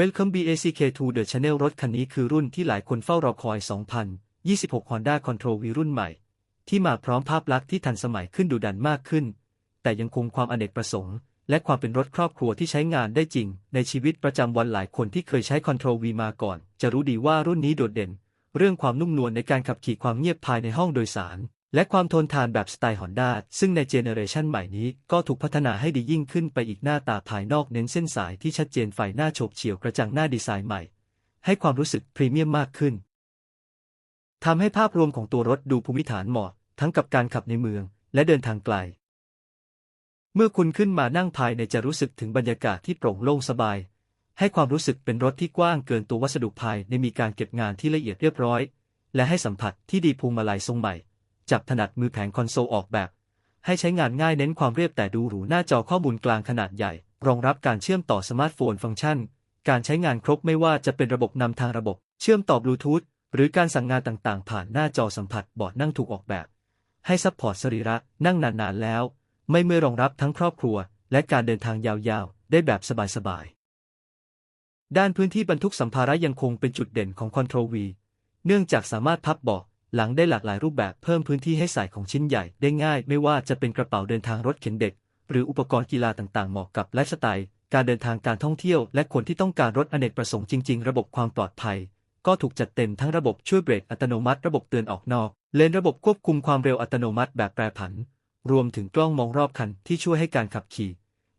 Welcome BACK to the Channel รถคันนี้คือรุ่นที่หลายคนเฝ้ารอคอย 2026 Honda Control V รุ่นใหม่ ที่มาพร้อมภาพลักษณ์ที่ทันสมัยขึ้นดุดันมากขึ้น แต่ยังคงความอเนกประสงค์ และความเป็นรถครอบครัวที่ใช้งานได้จริง ในชีวิตประจำวันหลายคนที่เคยใช้ Control V มาก่อน จะรู้ดีว่ารุ่นนี้โดดเด่น เรื่องความนุ่มนวลในการขับขี่ความเงียบภายในห้องโดยสาร และความทนทานแบบสไตล์ฮอนด้าซึ่งในเจเนอเรชันใหม่นี้ก็ถูกพัฒนาให้ดียิ่งขึ้นไปอีกหน้าตาภายนอกเน้นเส้นสายที่ชัดเจนไฟหน้าโฉบเฉี่ยวกระจังหน้าดีไซน์ใหม่ ให้ความรู้สึกพรีเมียมมากขึ้นทำให้ภาพรวมของตัวรถดูภูมิฐานเหมาะ ทั้งกับการขับในเมืองและเดินทางไกล เมื่อคุณขึ้นมานั่งภายในจะรู้สึกถึงบรรยากาศที่โปร่งโล่งสบาย ให้ความรู้สึกเป็นรถที่กว้างเกินตัววัสดุภายในมีการเก็บงานที่ละเอียดเรียบร้อย และให้สัมผัสที่ดีพวงมาลัยทรงใหม่ จับถนัดมือแผงคอนโซลออกแบบ ให้ใช้งานง่ายเน้นความเรียบแต่ดูหรูหน้าจอข้อมูลกลางขนาดใหญ่ รองรับการเชื่อมต่อสมาร์ทโฟนฟังก์ชัน การใช้งานครบไม่ว่าจะเป็นระบบนำทางระบบ เชื่อมต่อบลูทูธหรือการสั่งงานต่างๆ ผ่านหน้าจอสัมผัสบอร์ดนั่งถูกออกแบบ ให้ซัพพอร์ตสรีระนั่งนานๆแล้ว ไม่เมื่อรองรับทั้งครอบครัว และการเดินทางยาวๆ ได้แบบสบายๆด้านพื้นที่บรรทุกสัมภาระยังคงเป็นจุดเด่นของ Control V เนื่องจากสามารถพับเบาะ หลังได้หลากหลายรูปแบบเพิ่มพื้นที่ให้ใส่ของชิ้นใหญ่ได้ง่าย ไม่ว่าจะเป็นกระเป๋าเดินทางรถเข็นเด็ก หรืออุปกรณ์กีฬาต่างๆ เหมาะกับไลฟ์สไตล์ การเดินทางการท่องเที่ยว และคนที่ต้องการรถอเนกประสงค์จริง ๆ ระบบความปลอดภัย ก็ถูกจัดเต็มทั้งระบบช่วยเบรกอัตโนมัติระบบเตือนออกนอก เลนระบบควบคุมความเร็วอัตโนมัติแบบแปรผัน รวมถึงกล้องมองรอบคันที่ช่วยให้การขับขี่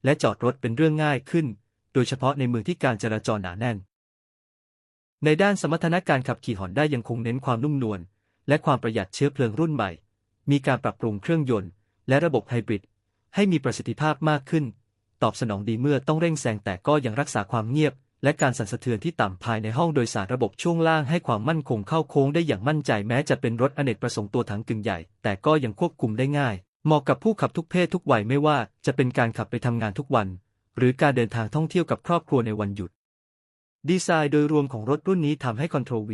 และจอดรถเป็นเรื่องง่ายขึ้น โดยเฉพาะในเมืองที่การจราจรหนาแน่น ในด้านสมรรถนะการขับขี่ฮอนด้ายังคงเน้นความนุ่มนวล และความประหยัดเชื้อเพลิงรุ่นใหม่ มีการปรับปรุงเครื่องยนต์ และระบบไฮบริดให้มีประสิทธิภาพมากขึ้น ตอบสนองดีเมื่อต้องเร่งแซงแต่ก็ยังรักษาความเงียบ และการสั่นสะเทือนที่ต่ำภายในห้องโดยสารระบบช่วงล่างให้ความมั่นคงเข้าโค้งได้อย่างมั่นใจแม้จะเป็นรถอเนกประสงค์ตัวถังกึ่งใหญ่ แต่ก็ยังควบคุมได้ง่าย เหมาะกับผู้ขับทุกเพศทุกวัยไม่ว่าจะเป็นการขับไปทำงานทุกวัน หรือการเดินทางท่องเที่ยวกับครอบครัวในวันหยุด ดีไซน์โดยรวมของรถรุ่นนี้ทำให้ Control V